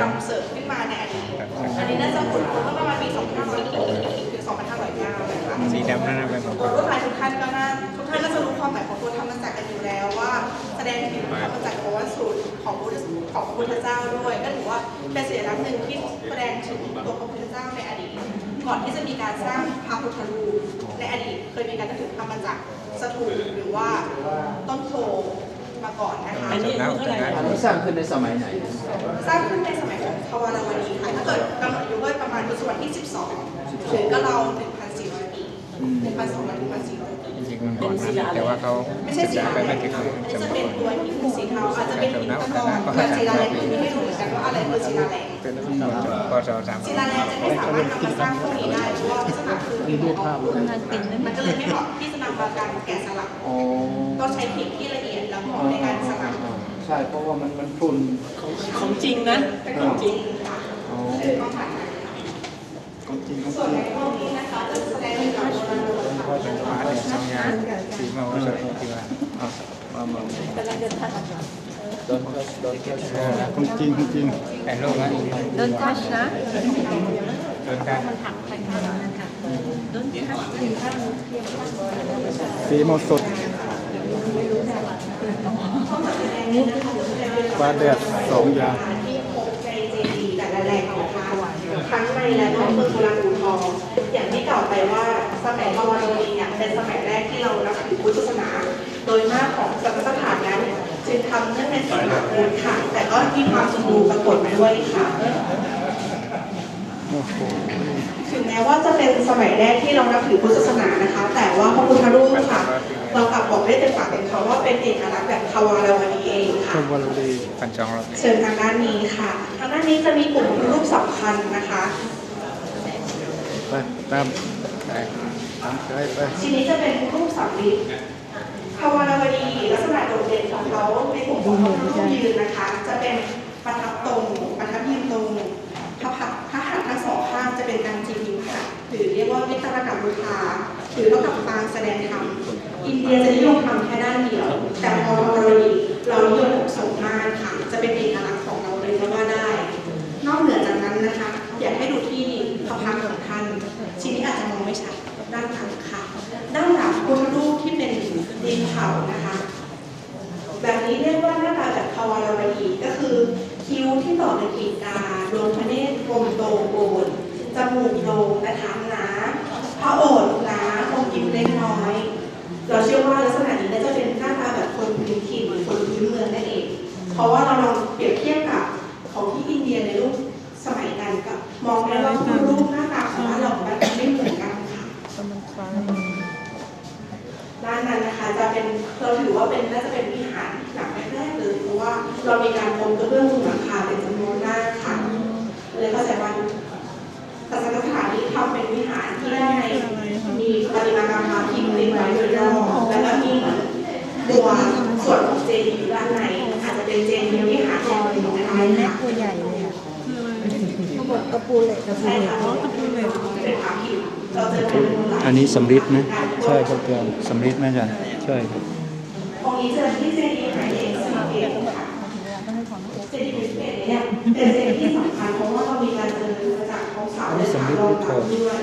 ทำเสริมขึ้นมาในอดีตอันนี้น่าจะขุดเมื่อประมาณปี2500ถึง2509นะคะสีดำนั่นนะเป็นของตัวรูปลายทุกท่านก็น่าทุกท่านน่าจะรู้ความหมายของตัวธรรมจักรกันอยู่แล้วว่า แสดงถึงธรรมจักรวัตสูตรของพระพุทธของพระพุทธเจ้าด้วย ก็ถือว่าเป็นสัญลักษณ์หนึ่งที่แสดงถึงตัวพระพุทธเจ้าในอดีต ก่อนที่จะมีการสร้างพระพุทธรูปในอดีตเคยมีการถึงธรรมจักรสถูปหรือว่าต้นโพ มาก่อนนะคะจำได้จำได้อันนี้สร้างขึ้นในสมัยไหน สร้างขึ้นในสมัยของทวารวดีค่ะ ถ้าเกิดกำหนดอายุก็ประมาณทศวรรษที่ 12ถึงก็เรา1,400ปี1,200ถึง1,400ปีจริงๆมันก่อนนั้นแต่ว่าเขาไม่ใช่สีจะขาวไปอันไม่นี้ถึงจะสมัเป็นยตัวหินสีเทาอาจจะเป็นหินตะกอนกับศิลาแรงที่ไม่รู้เหมือนกันว่าอะไรคือศิลาแรงเป็นพศสามศิลาแรงจะไม่สามารถนำมาสร้างพวกนี้ได้เพราะว่าลักษณะคือหินอ่อนมันก็เลยไม่เหมาะที่จะนำมาการแกะสลักอ๋อต้องใช้หินที่ละเอียดแล้วเหมาะในการสลักใช่เพราะว่ามันมันพรุนของจริงนะเป็นของจริงค่ะอ๋อคือต้องผ่านการของจริงของส่วนจในริง พวกนี้นะคะจะแสดงถึงการโบราณสถานพศฟ้าเนี่ยสองอย่างสีมาวสที่ว่าอะมามาโดนโดนของจริงของจริงแต่โลกนั้น Don't touch นะ โดนการ สีหมดสดฟ้าแดดสองอย่างที่พบในเจดีย์แต่ละแหล่งนะคะทั้งในและนอกเมืองโบราณอูทองอย่างที่กล่าวไปว่าสมัยบวรวดีเนี่ยเป็นสมัยแรกที่เรานับถือพุทธศาสนา โดยมากของสัตสถานนั้น จึงทำเนื่องในสีหมากพุทธค่ะ แต่ก็มีความสมบูรณ์ปรากฏมาด้วยค่ะโอ้โหถึง แม้ว่าจะเป็นสมัยแรกที่เรานับถือพุทธศาสนานะคะ แต่ว่าพระพุทธรูปค่ะ เรากลับบอกได้เต็มปากเต็มคำว่าเป็นเอกลักษณ์แบบทวารวดีเองค่ะชมวันดีพันสองร้อยเชิญทางด้านนี้ค่ะ ทางด้านนี้จะมีกลุ่มรูปสำคัญนะคะไปตามไปตามไปไปทีนี้จะเป็นรูปสำริดภาวารวดีลักษณะโดดเด่นของเขาในกลุ่มของพระรูปยืนนะคะ จะเป็นประทับต ดงธรรมอินเดียจะนิยมท มองได้ว่ารูปหน้าตาของบ้านเรามันไม่เหมือนกันค่ะด้านนั้นนะคะจะเป็นเราถือว่าเป็นน่าจะเป็นวิหารหลังแรกๆเลยเพราะว่าเรามีการพบกระเบื้องมุงหลังคาเป็นจำนวนมากค่ะเลยเข้าใจว่าศาสนสถานนี้ทำเป็นวิหารที่ได้มีปฏิมากรรมพิมพ์ติดไว้โดยรอบแล้วก็มีตัวส่วนของเจดีย์ ใช่เหล็กค่ะเป็นผาพิมพ์เราเจอกันเป็นหลายอันนี้สำริดนะใช่ครับอาจารย์สำริดไหมอาจารย์ใช่ครับองค์นี้เจอที่เจดีย์ไหนเองสมาเกตค่ะต้องให้ความรู้เจดีย์พิเศษเนี่ยเป็นเจดีย์ที่สำคัญเพราะว่าเรามีการเจริญมาจากของเสาและสารรองรับด้วย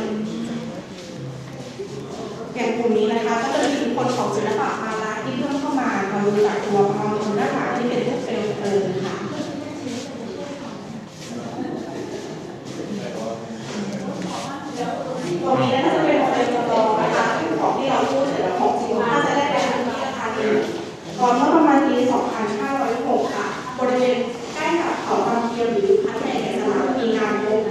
อย่างกลุ่มนี้นะคะก็จะมีอิทธิพลของศิลปะมาลาที่เพิ่มเข้ามาเราดูจากตัวมองด้านหลังที่เป็นรูปเปลวเพลิงค่ะตรงนี้น่าจะเป็นของเป็นจำลองนะคะซึ่งของที่เราพูดเสร็จแล้วของจริงน่าจะได้เป็นที่ราคาหนึ่ง ตอนเมื่อประมาณปี 2506 ค่ะ บริเวณใกล้กับเขาบางเทียมหรือพัทแหงสลับมีการพบ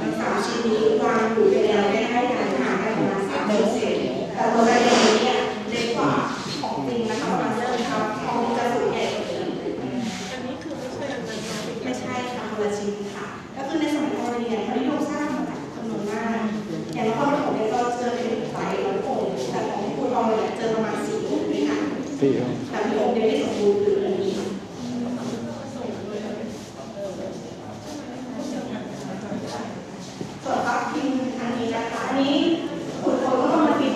ทั้งสามชิ้นนี้วางอยู่ในแนวใกล้ๆกันห่างกันประมาณ3เซนแต่ตัวระเบียงนี้เนี่ยเล็กกว่าของจริงนะคะประมาณเท่าไหร่ครับของจะสูงใหญ่กว่านี้อันนี้คือไม่ใช่อันนั้นไม่ใช่ค่ะคนละชิ้นค่ะ ก็คือในสมัยโบราณเนี่ยเขานิยมสร้างมาจากจำนวนมาก อย่างนครปฐมเนี่ยก็เจอเป็นหลายร้อยองค์แต่ของภูทองเนี่ยเจอประมาณสี่องค์ด้วยกัน สี่องค์ แต่มีองค์เดียวที่สมบูรณ์คือองค์นี้ส่วนพระพิมพ์อันนี้นะคะอันนี้ขุดค้นเมื่อประมาณปี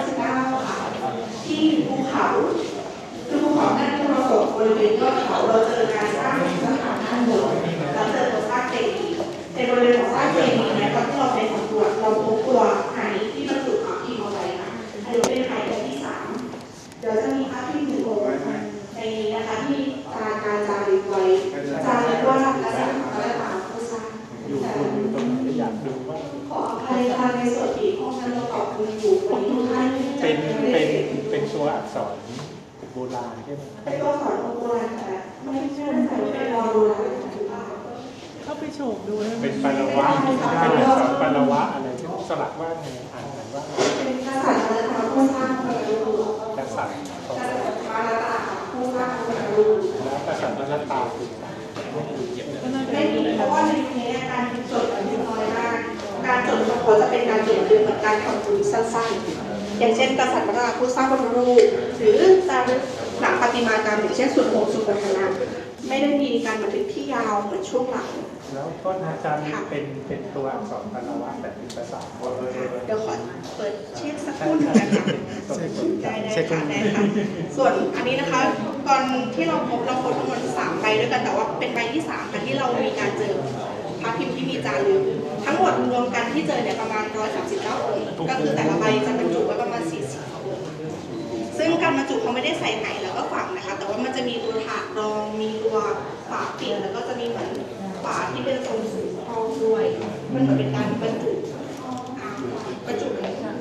2559ค่ะ ที่ภูเขาคือภูเขาด้านที่เราตกบริเวณยอดเขาเราเจอการสร้างสถานด้านบนเราเจอตัวสร้าง เคมีเนี่ยตอนที่เราไปสำรวจเราพบตัวไหที่บรรจุของพิมพ์เอาไว้ค่ะอันนี้เป็นไหตัวที่สามเดี๋ยวจะมีภาพที่หนึ่งองค์ในนี้นะคะที่ตาการจารึกไว้จารึกว่าพระสังฆราชผู้สร้าง อยู่อยู่ตรงไหนอยากดูว่า ขออภัยค่ะในส่วนที่ห้องนั้นเราตอบคุณอยู่วันนี้ทุกท่าน เป็นเป็น เป็นตัวอักษรโบราณใช่ไหมเป็นตัวสอนโบราณแต่ไม่ใช่ใส่เป็นรอโบราณหรือเปล่าเข้าไปโฉบดูได้ไหมเป็นปารวะเป็นอักษรปารวะอะไรสลักว่าไงอ่านกันว่าเป็นกษัตริย์และพระผู้สร้างพระรูปกษัตริย์ของกษัตริย์มาลาตาผู้สร้างพระรูปแล้วกษัตริย์รัตตาคือก็น่าจะไม่มีเพราะว่าในยุคนี้การจดมันน้อยมากการจดของเขาจะเป็นการจดคือเหมือนการทำบุญสั้นๆ อย่างเช่นกษัตริย์พระราผู้สร้างพระรูปหรือจารหลังปฏิมากรรมอย่างเช่นสุดโหสุดปัฒนะไม่ได้มีการบันทึกที่ยาวเหมือนช่วงหลังแล้วก็อาจารย์เป็นเป็นตัวอักษรปารวะแต่เป็นภาษาเดี๋ยวขอเปิดเช็คสักครู่นึงนะคะได้ได้ค่ะได้ค่ะส่วนอันนี้นะคะตอนที่เราพบเราพบทั้งหมดสามใบด้วยกันแต่ว่าเป็นใบที่สามค่ะที่เรามีการเจอ พระพิมพ์ที่มีจารึกทั้งหมดรวมกันที่เจอเนี่ยประมาณ 139 องค์ ก็คือแต่ละใบจะบรรจุไว้ประมาณ 40 องค์ ซึ่งการบรรจุเขาไม่ได้ใส่ไหนแล้วก็ฝังนะคะ แต่ว่ามันจะมีตัวถาดรอง มีตัวฝาปิดแล้วก็จะมีเหมือนฝาที่เป็นทรงสูงครอบด้วย มันเหมือนเป็นการบรรจุอ่าประจุเลยค่ะ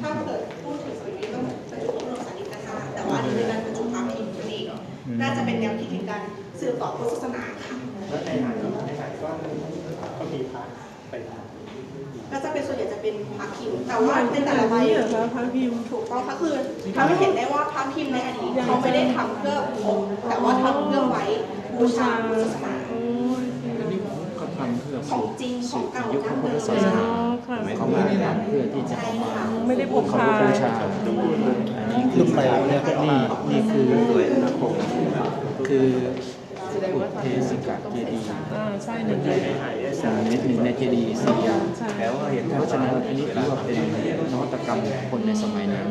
ถ้าเกิดพูดถึงสิ่งนี้ต้องประจุพระบรมสารีริกธาตุแต่ว่าอันนี้เป็นการประจุพระพิมพ์นั่นเองน่าจะเป็นแนวคิดในการสืบต่อพุทธศาสนาค่ะ แล้วในไหนในไหนก็ก็มี พระไปทก็จะเป็นส่วนใหญ่จะเป็นพระพิมพ์แต่ว่าในแต่ละใบนี่เหรอคะพระพิมพ์ถูกต้องค่ะคือทำให้เห็นได้ว่าพระพิมพ์ในอดีตเขาไม่ได้ทำเพื่อพกแต่ว่าทำเพื่อไว้บูชาพุทธศาสนาโอ้ยก็ทำเพื่อของจริงของเก่ายุคพดั้ระงพุทเดิธศามสนาอ๋อค่ะเขามาทำเพื่อที่จะใช่เอามาค่ะไม่ได้พกเขาพาบูชาอันนี้คือใหม่เนี่ยนี่นี่คือคือ อุเทสิกะเจดีย์อ่าใช่หนึ่งเลยสามเม็ดหนึ่งในเจดีย์สี่อย่างเพราะฉะนั้นอันนี้ถือว่าเป็นนวัตกรรมของคนในสมัยนั้น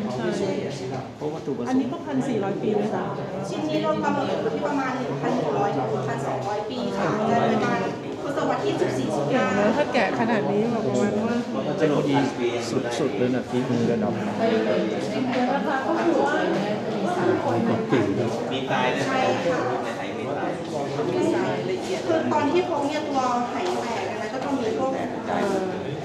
เพราะวัตถุประสอันงนี้ค์ก็พันสี่ร้อยปีไหมคะ ชิ้นนี้เราประเมินอยู่ที่ประมาณ 1,100ถึง1,200 ปีค่ะจะประมาณทศวรรษที่14อย่างแล้ว15ถ้าแกะขนาดนี้แบบประมาณว่ามันจะดีสุดๆเลยนะฝีมือระดับมีตายด้วยใช่ค่ะ ในไทยมีตายคือตอนที่พบเนี่ยตัวไหแตกนะก็ต้องมีพวก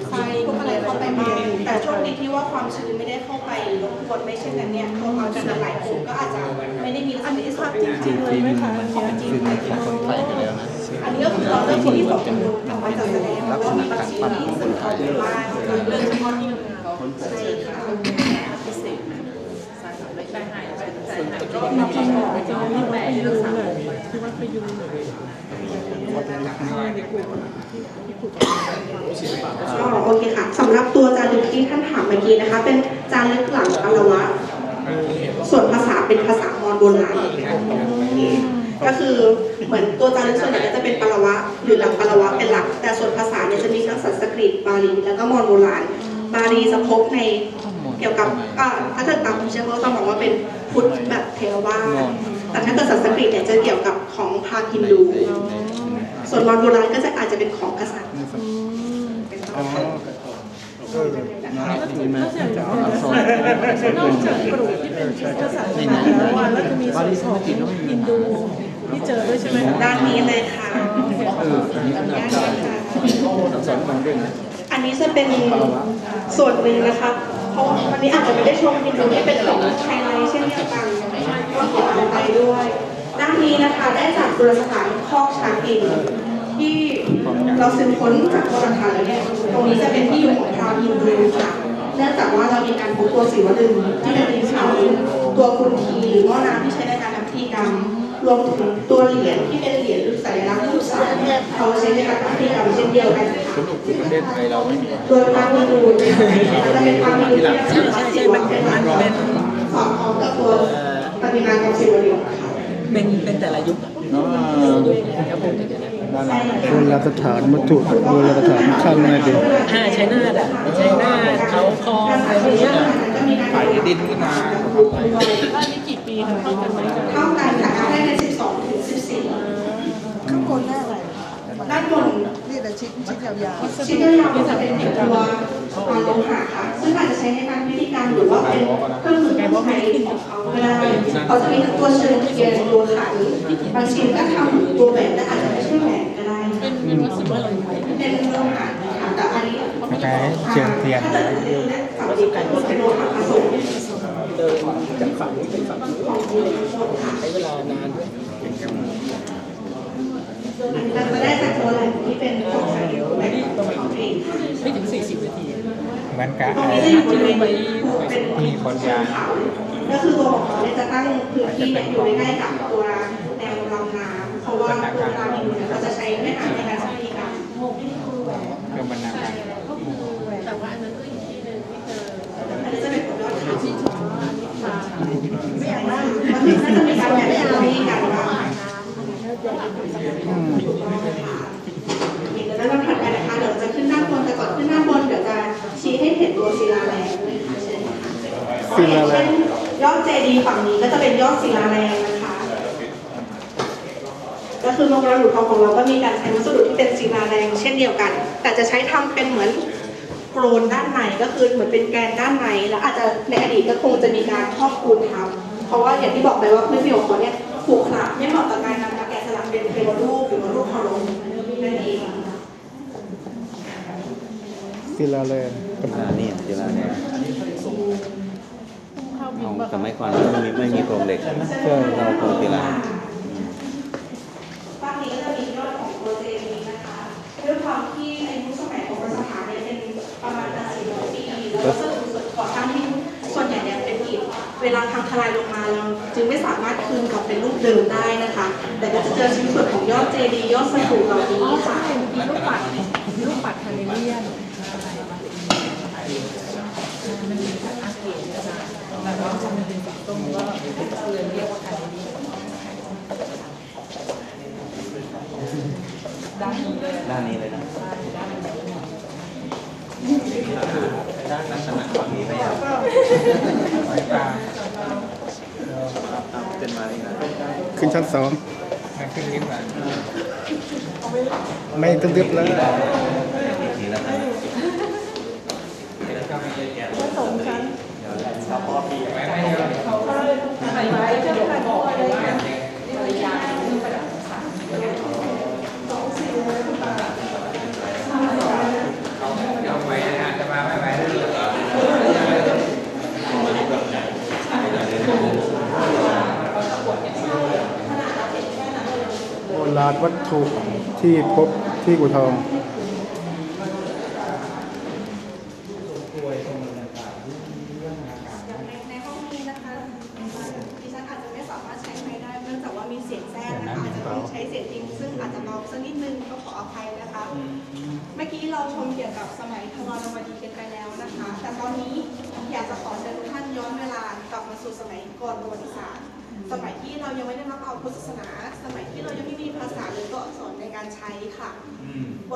ไฟพวกอะไรเข้าไปบ้างแต่โชคดีที่ว่าความชื้นไม่ได้เข้าไปรบกวนไม่เช่นนั้นเนี่ยตัวความชื้นหลายองค์ก็อาจจะไม่ได้มีอันนี้ภาพจริงๆเลยไหมคะอันของเนี้ยจริงคือเลยของคนไทยไปแล้วนะอันนี้ก็คือเราเลือกที่สมบูรณ์แต่ว่าจะแสดงว่ามีความชื้นที่ซึมเข้าไปบ้างเรื่องเฉพาะที่ใช่ค่ะ โอเคค่ะสำหรับตัวจารึกที่ท่านถามเมื่อกี้นะคะ เป็นจารึกหลังอารวะ ส่วนภาษาเป็นภาษามอญโบราณก็คือเหมือนตัวจารึกส่วนใหญ่ก็จะเป็นปารวะ หรือหลังปารวะเป็นหลัก แต่ส่วนภาษาเนี่ยจะมีทั้งสันสกฤตบาลีแล้วก็มอญโบราณบาลีจะพบในเกี่ยวกับอ่าถ้าเกิดตามเชื่อว่าต้องบอกว่าเป็น พุทธแบบเทรวาสแต่ถ้าเกิดสันสกฤตเนี่ยจะเกี่ยวกับของพราหมณ์ฮินดู ส่วนมอญโบราณก็จะอาจจะเป็นของกษัตริย์เป็นต้นมีไหมนอกจากอักษรนอกจากกลุ่มที่เป็นพุทธศาสนาแล้วอะแล้วจะมีส่วนของฮินดูที่เจอด้วยใช่ไหมคะด้านนี้เลยค่ะเอออันนี้ก็น่าได้อักษรมองด้วยนะอันนี้จะเป็นส่วนหนึ่งนะคะ เพราะวันนี้อาจจะไม่ได้ชมฮินดูที่เป็นของไฮไลท์เช่นเดียวกันก็ขออภัยด้วยด้านนี้นะคะได้จากตุลสถานคอกช้างอินที่เราสืบค้นจากโบราณคดีแล้วเนี่ยตรงนี้จะเป็นที่อยู่ของพราหมณ์ฮินดูค่ะเนื่องจากว่าเรามีการพบตัวศิวลึงที่เป็นดินเผาตัวคุณทีหรือหม้อน้ำที่ใช้ในการทำพิธีกรรม รวมถึงตัวเหรียญที่เป็นเหรียญ สัญลักษณ์รูปสัตว์เขาใช้ในการทำพิธีกรรมเช่นเดียวกันค่ะประเทศไทยเราไม่มีโดยพระมินูนจะเป็นพระมินูที่ใช้ใช่ใช่มันเป็นมันเป็นสอดคล้องกับตัวปฏิมากรรมศิวลึงค่ะเป็นเป็นแต่ละยุคอะเนาะครับผมจะเดี๋ยวนะด้านหลังำโบราณสถานวัตถุโบราณสถานข้างในดิอ่าใช้หน้าดอะใช้หน้าดเขาคองอะไรพวกเนี้ยไถดินขึ้นมาบ้านนี้กี่ปีคะเท่ากันไหมคะ เท่ากันค่ะได้ใน12ถึง14ข้างบนหน้าอะไรด้ด้านบนนี่แต่ชิ้นชิ้นยาวชิ้นยาวๆจะเป็นตัวโลหะค่ะซึ่งอาจจะใช้ในการพิธีกรรมหรือว่าเป็นเครื่องมือเครื่องใช้ของเขาก็ได้เขาจะมีทั้งตัวเชิญเทียนตัวขันบางชิ้นก็ทำตัวแหวนแต่อาจจะไม่ใช่แหวนก็ได้เป็นเป็นวัสดุอะไรเป็นโลหะค่ะแต่อันนี้คล้ายๆเชิงเทียนถ้าเกิดจะเป็นและสามสิบกันก็เป็นโลหะผสมเดินจากฝั่งนี้ไปฝั่งนี้ใช้เวลานานด้วยเราจะได้จากตัวแหลม ที่เป็นของใช้และของเองไม่ถึง 40 นาทีเหมือนกับตรงไอ้นี้จะอยู่บริเวณเป็นมีคนยางก็คือตัวของเขาเนี่ยจะตั้งพื้นที่เนี่ยอยู่ใกล้ๆกับตัวแนวลำน้ำเพราะว่าเวลามีอยู่เนี่ยเขาจะใช้แม่น้ำในการใช้พิธีกรรมเครื่องบรรณาการแต่ว่าอันนั้นก็อีกที่หนึ่งที่เจออันนี้จะเป็นของยอดเขาที่ชอบไม่อยากได้มันถึงน่าจะมีการแบ่งหน้าที่กันว่า ศิลาแรงเช่นยอดเจดีย์ฝั่งนี้ก็จะเป็นยอดศิลาแรงนะคะ ก็คือโรงงานหลุดทองของเราก็มีการใช้วัสดุที่เป็นศิลาแรงเช่นเดียวกัน แต่จะใช้ทำเป็นเหมือนโกรนด้านในก็คือเหมือนเป็นแกนด้านในแล้วอาจจะในอดีตก็คงจะมีการครอบปูนทับเพราะว่าอย่างที่บอกไปว่าพื้นผิวของเขาเนี่ยขรุขระไม่เหมาะต่อการนำมาแกะสลักเป็นเทวรูปหรือว่ารูปเคารพนั่นเองศิลาแรงอ่านี่เวลาเนี่ยเข้าบิเอานแบบสมัยก่อนไม่มีไม่มีโครงเหล็กใช่เราโครงศิลาภาคนี้ก็จะมียอดของโปรเจกต์นี้นะคะด้วยความที่อายุสมัยของสถานเนี่ยเป็นประมาณ400ปีแล้วก็ส่วนก่อสร้างที่ส่วนใหญ่เนี่ยเป็นอิฐเวลาทางทลายลงมาเราจึงไม่สามารถคืนกลับเป็นรูปเดิมได้นะคะ แต่ก็จะเจอชิ้นส่วนของยอดเจดีย์ยอดสถูปเหล่านี้ค่ะมีลูกปัดลูกปัดคาเนเลียน วก็จะเป็นฝักตรงก็เลยเรียกว่าคาเนเลียนด้านนี้เลยด้านนี้เลยนะด้านลักษณะฝั่งนี้ไม่เอาสายตาขึ้นมานี่นะขึ้นชั้นสองไม่ขึ้นลิฟต์อะไม่ต้องลิฟต์แล้วอี กทีแล้วกันสองชั้นโบราณวัตถุที่พบที่กุทอง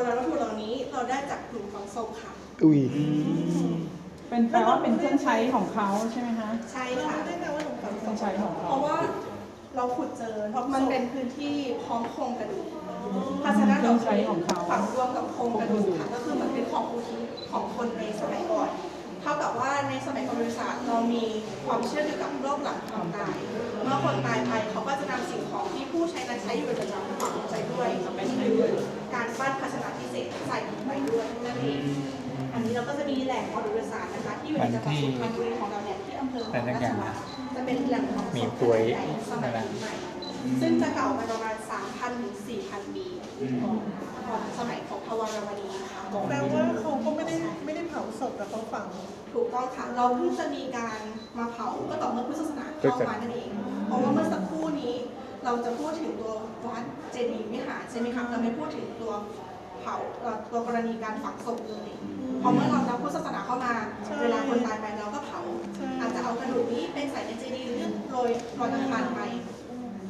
ราณวัตถุเหล่านี้เราได้จากกลุ่มของทรงค่ะ อุ้ยเป็นแปลว่าเป็นเครื่องใช้ของเขาใช่ไหมคะ ใช่ค่ะเครื่องใช้ของเพเขาราะว่าเราขุดเจอเพราะมันเป็นพื้นที่พร้อมโครงกระดูกภาชนะเครื่องใช้ของเขาฝังรวมกับโครงกระดูกค่ะก็คือเหมือนเป็นของอุทิศของคนในสมัยก่อนเท่ากับว่าในสมัยประวัติศาสตร์เรามีความเชื่อเกี่ยวกับโรคหลังความตาย เมื่อคนตายไปเขาก็จะนำสิ่งของที่ผู้ใช้นั้นใช้อยู่เป็นประจำฝังใจด้วยคือ การปั้นภาชนะพิเศษใส่ลงไปด้วยนั่นเองอันนี้เราก็จะมีแหล่งประวัติศาสตร์นะคะ ที่อยู่ในจังหวัดสุพรรณบุรีของเราเนี่ยที่อำเภอของราชวัฒน์จะเป็นแหล่งของมีกล้วยสมัยใหม่ซึ่งจะเก่ามาประมาณ 3,000 ถึง 4,000 ปีก่อนสมัยของพวารวดีค่ะแปลว่าเขาก็ไม่ได้ไม่ได้เผาศพแต่เขาฝังถูกต้องค่ะ เราเพิ่งจะมีการมาเผาก็ต่อเมื่อพุทธศาสนาเข้ามานั่นเอง เพราะว่าเมื่อสักครู่นี้ เราจะพูดถึงตัววัดเจดีย์วิหารใช่ไหมคะเราไม่พูดถึงตัวเผาเอ่อตัวกรณีการฝังศพเลยเพราะเมื่อเรารับพุทธศาสนาเข้ามา เวลาคนตายไปเราก็เผาอาจจะเอากระดูกนี้ไปใส่ในเจดีย์หรือโรยลอยอังคารไป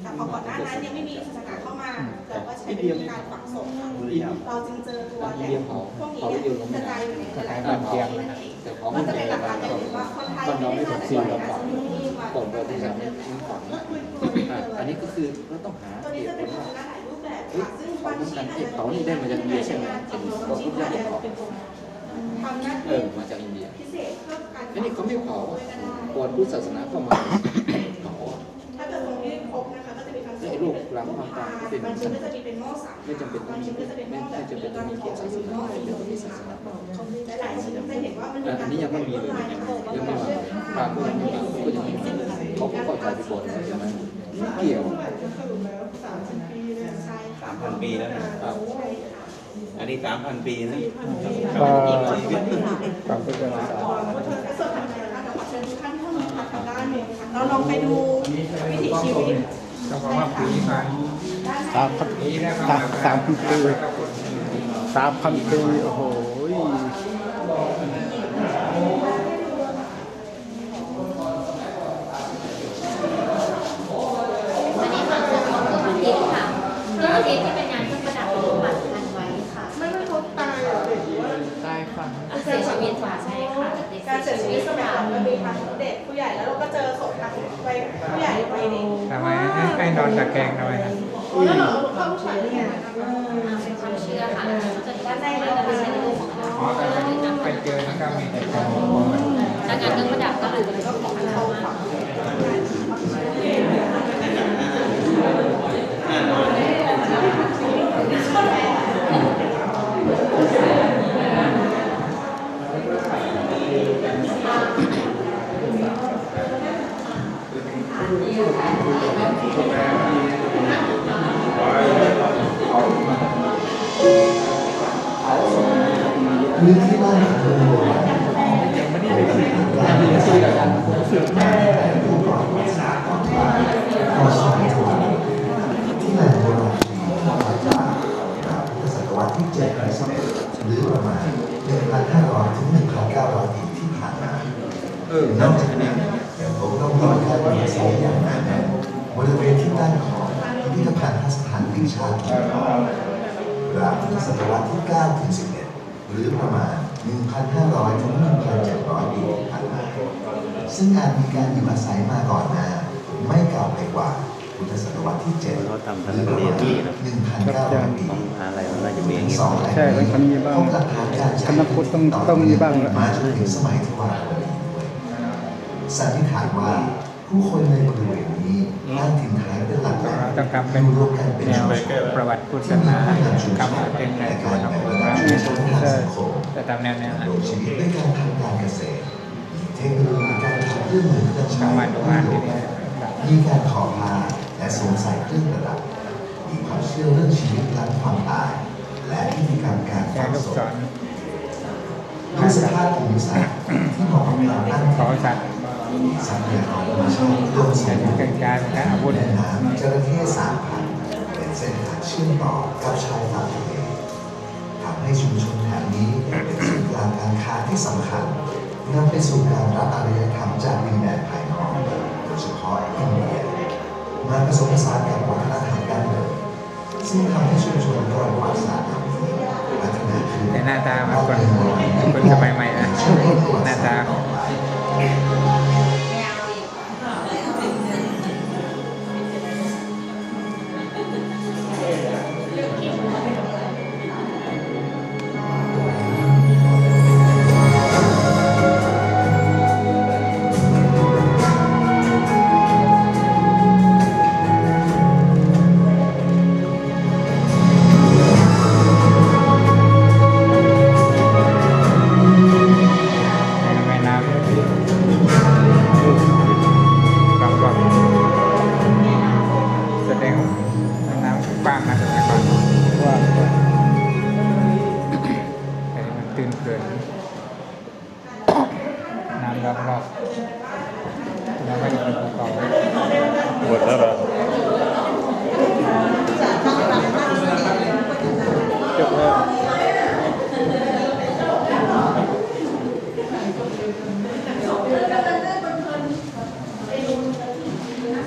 แต่พอก่อนหน้านั้นยังไม่มีศาสนาเข้ามาเราก็ใช้วิธีการฝังศพค่ะเราจึงเจอตัวแหล่งพวกนี้เนี่ยกระจายอยู่ในหลายๆพื้นที่นั่นเองมันจะเป็นหลักการอย่างหนึ่งว่าคนไทยไม่ได้มาแต่ก่อนนะจะอยู่ที่มาตั้งแต่ดั้งเดิมแล้ว อันนี้ก็คือเราต้องหาตัวนี้จะเป็นภาชนะถ่ายรูปแบแบบค่ะซึ่งบางน้ำชิ้กันนอาจที่จะเขานี่ได้มาจากอินเดียใช่ไหมเป็นตัวทุกอย่างของเขาทำหน้าเอที่อมาจากอินเดีย พิเศษเพื่อการอันนี้เขาไม่เผาก่อนพุทธศาสนาเข้ามาเผา ถ้าเกิดตรงนี้ครบนะคะก็จะมีทั้งส่วนไอ้ลูกหลังความตายที่เป็นบางชิ้นก็จะมีเป็นหม้อสามไม่จำเป็นต้บาองงชิ้นก็จะเป็นหม้อแบบไม่จำเป็นต้องมีเกียรติศาสนาเป็นตัวที่ศาสนาหลายๆชิ้นจะเห็นว่ามันมีอันนี้ยังไม่มีเลยยังไม่มาพาผู้ยังไม่มาก็ยังไม่มีเขาก็เข้าใจไปก่อนใช่ไหม ไม่เกี่ยวใช่สามพันปีแล้วนะครับอันนี้สามพันปีนะก็ตามพุทธศาสนาส่วนถัดไปนะคะเดี๋ยวขอเชิญทุกท่านที่เข้ามาทางด้านหนึ่งค่ะเราลองไปดูวิถีชีวิตก็เพราะว่าปีมาด้านใน สามพันสามสามพันปีสามพันปีโอ้โห อันนี้ฝั่งของเครื่องประดิษฐ์ค่ะเครื่องประดิษฐ์ที่เป็นงานเครื่องประดับรูปปัดพันไว้ค่ะ ไม่ไม่เขาตายเหรอหรือว่า ตายฟัง เสียชีวิตค่ะใช่ค่ะเด็ก การเสี เสี ย ย ชีวิตสมัยก่อนมันมีทั้งเด็กผู้ใหญ่แล้วเราก็เจอศพทั้งวัยผู้ใหญ่วัยเด็กทำไมให้ให้นอนตะแคงทำไมครับแล้วเราเข้าผู้ชายได้ไงอ่ยเป็นความเชื่อค่ะจะได้านในมันจะเป็นในรูปของเราอ๋อแต่ไปเจอทั้งก็มีแต่ของถ้างานเรื่องประดับก็หรือเป็นเรื่องของเราานแห่งชาติเมืองทองราวพุทธศตวรรษที่ 9 ถึง 11 หรือประมาณ 1,500 ถึง 1,700 ปีที่ผ่านมาซึ่งอาจมีการอยู่อาศัยมาก่อนหน้า ไม่เก่าไปกว่าพุทธศตวรรษที่7เขาทำหทันรือประเรียมานณที่นะ1,900 ปีของมหาลัยมันน่าจะมีอย่างนี้สองแหล่งใช่แล้วมันมีบ้างพบหลักฐานการใช้คณะพุทธต้องต้องมีบ้างแหละมาจนถึงสมัยทวารวดีด้วยสันนิษฐานว่าผู้คนในบริเวณนี้ตั้งถิ่นฐาน ต้องทำเป็นอยู่รวมกันเป็นแนวประวัติพุทธศาสมีนาผู้นำชุมชกรรมนเป็นในตัวรทั้งแบ่งหมดระดับชุมชนทางสังคมแต่ตามแนวเนี้ยดำรงชีวิตด้วยการทำการเกษตรมีเทคโนโลยีการทำเครื่องเครื่องใช้ทำมาดูงานที่นี่มีการขอผ้าและสวมใส่เครื่องประดับมีความเชื่อเรื่องชีวิตหลังความตาย และพิธีกรรมการฝังลูกศพด้วยสภาพภูมิศาสตร์ที่เหมาะกับกาตั้งขอสัตว์ ทรัพยากรธรรมชาติรวมสมบูรเป็นณ์การและอาวุธแม่น้ำจระเข้สามพันเป็นเส้นทางเชื่อมต่อกับชายฝั่งทะเลทำให้ชุมชนแถบนี้เป็นศูนย์กลางการค้าที่สำคัญนำไปสู่การรับอารยธรรมจากดินแดนภายนอกโดยเฉพาะอินเดียมาผสมผสานกับวัฒนธรรมดั้งเดิมซึ่งทำให้ชุมชนก่อนประวัติศาสตร์เหล่านี้พัฒนแต่หน้าตามันคนคนสมัยใหม่นะหน้าตา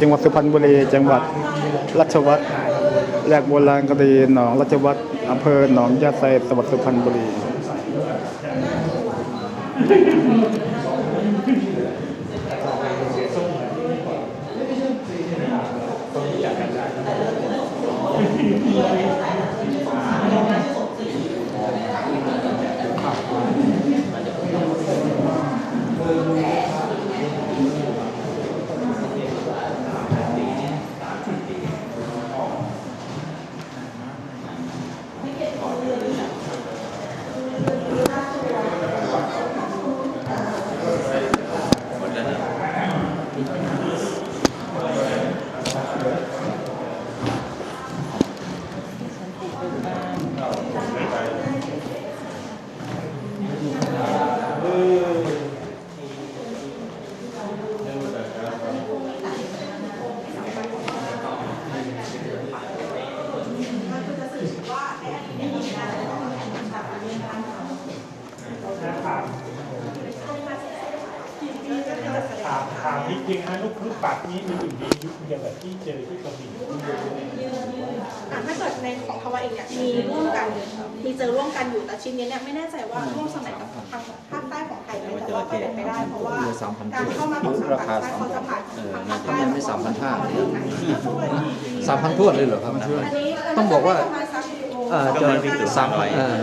จังหวัดสุพรรณบุรี จังหวัดรัชวัตรแหลกโบราณคดีหนองรัชวัตรอำเภอหนองยาไซจังหวัดสุพรรณบุรี ริงๆฮะลูกลูกปัดนี้มันอยู่ในยุคเดียวกับที่เจอที่กระบี่ อะถ้าเกิด ในของทวารเองเนี่ยมีร่วมกันมีเจอร่วมกันอยู่แต่ชิ้นนี้เนี่ยไม่แน่ใจว่าร่วมสมัยกับทางภาคใต้ของไทยไหมแต่ว่าก็เป็นไปได้เพราะว่าการเข้ามาของสามต่างชาติเขาจะผ่านทางภาคใต้ทำไมไม่สามพันห้าอันนี้สามพันทวนเลยเหรอครับต้องบอกว่าเอ่อจะสามพันเอ่อ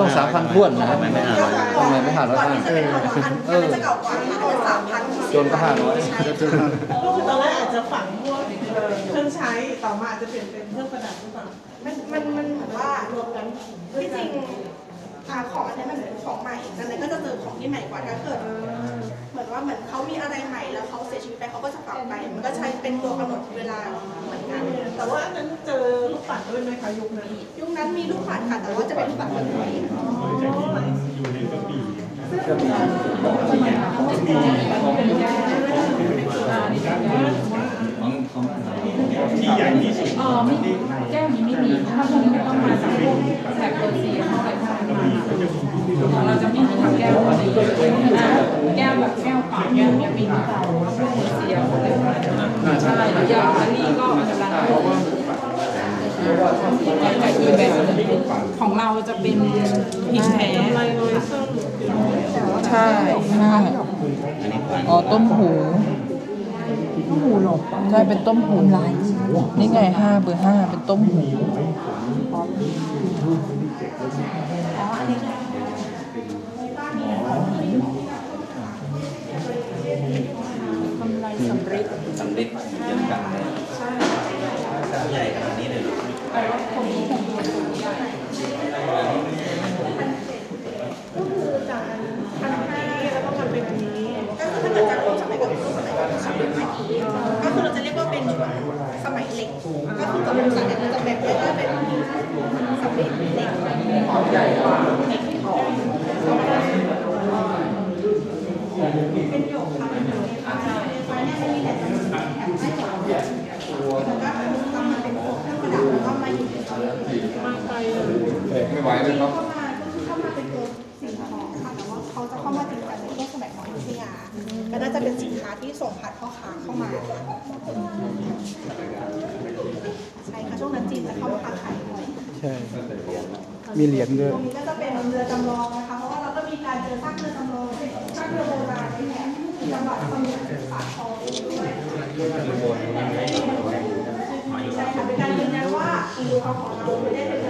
ต้องสามพันทวนนะทำไมไม่ห้าร้อยทำไมไม่ห้าร้อยก่อนห้าที่จะเป็นของอันอันนั้นจะเก่ากว่าอันนั้นสามพันจนก็ห้าร้อยก็คือตอนแรกอาจจะฝังพวกเอ่อเครื่องใช้ต่อมาอาจจะเปลี่ยนเป็นเครื่องประดับหรือเปล่า มันมันมันเหมือนว่ารวมกันที่จริงอ่าของอันนี้มันเป็นของใหม่ดังนั้นก็จะเจอของที่ใหม่กว่าถ้าเกิดเหมือนว่าเหมือนเขามีอะไรใหม่แล้วเขาเสียชีวิตไปเขาก็จะฝังไป มันก็ใช้เป็นตัวกำหนดเวลาเหมือนกัน แต่ว่าอันนั้นเจอลูกปัดด้วยไหมคะยุคนั้นยุคนั้นมีลูกปัดค่ะแต่ว่าจะเป็นลูกปัดแบบไหนจากที่มันอยู่ในกระบี่ที่ใหญ่ที่สุดอ๋อไม่มีแก้วนี้ไม่มี ถ้าพวกนี้ต้องมาจากพวกแถบเปอร์เซียเข้าไปทางมา ของเราจะไม่มีทำแก้วอะไรนะแก้วแบบแก้วเปล่าแก้วเนี้ยมีเปล่าพวกเสียอะไรพวกนั้นใช่อย่างอันนี้ก็กำลังกับอีแบบของเราจะเป็นพิมแท้ใช่ใช่อ๋อต้มหูต้มหูหรอใช่เป็นต้มหูลายนี่ไงห้าเบอร์ห้าเป็นต้มหูกำไร สำริดสำลิดเยอะกันเลยใหญ่ขนาดนี้เลยหรอแต่ว่าผมผมตัวใหญ่ก็คือจากอันพันห้าแล้วก็มาเป็นอันนี้ ก็คือถ้าเกิดจะร่วมสมัยกับร่วมสมัยกับสมัยใหม่ก็คือเราจะเรียกว่าเป็นสมัยเหล็ก ก็คือจะเป็นสมัยเนี่ยจะแบบเรียกว่าเป็นสมัยเล็กเป็นหยกค่ะเป็นหยกไฟเนี่ยจะมีแต่แถบไม่หยกแล้วก็ทำมาเป็นพวกเครื่องประดับแล้วก็มาอยู่ในตัว มาไกลเลย ไม่ไหวเลยครับ เข้ามาก็คือเข้ามาเป็นตัวสิ่งของค่ะแต่ว่าเขาจะเข้ามาถึงแต่ในช่วงสมัยของอยุธยาก็น่าจะเป็นสินค้าที่ส่งผ่านพ่อค้าเข้ามาใช่ค่ะช่วงนั้นจีนจะเข้ามาค้าขายบ่อยใช่ มีเหรียญด้วยตรงนี้ก็จะเป็นเรือจำลองนะคะเพราะว่าเราก็มีการเจอซากเรือจำลองซากเรือโบราณนี่แหละจังหวัดสมุทรสาครด้วย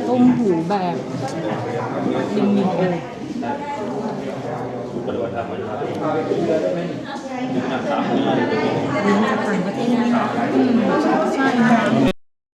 ต้มหูแบบลิงลิงโอปฏิบัติธรรมมาครับลิงจากต่างประเทศใช่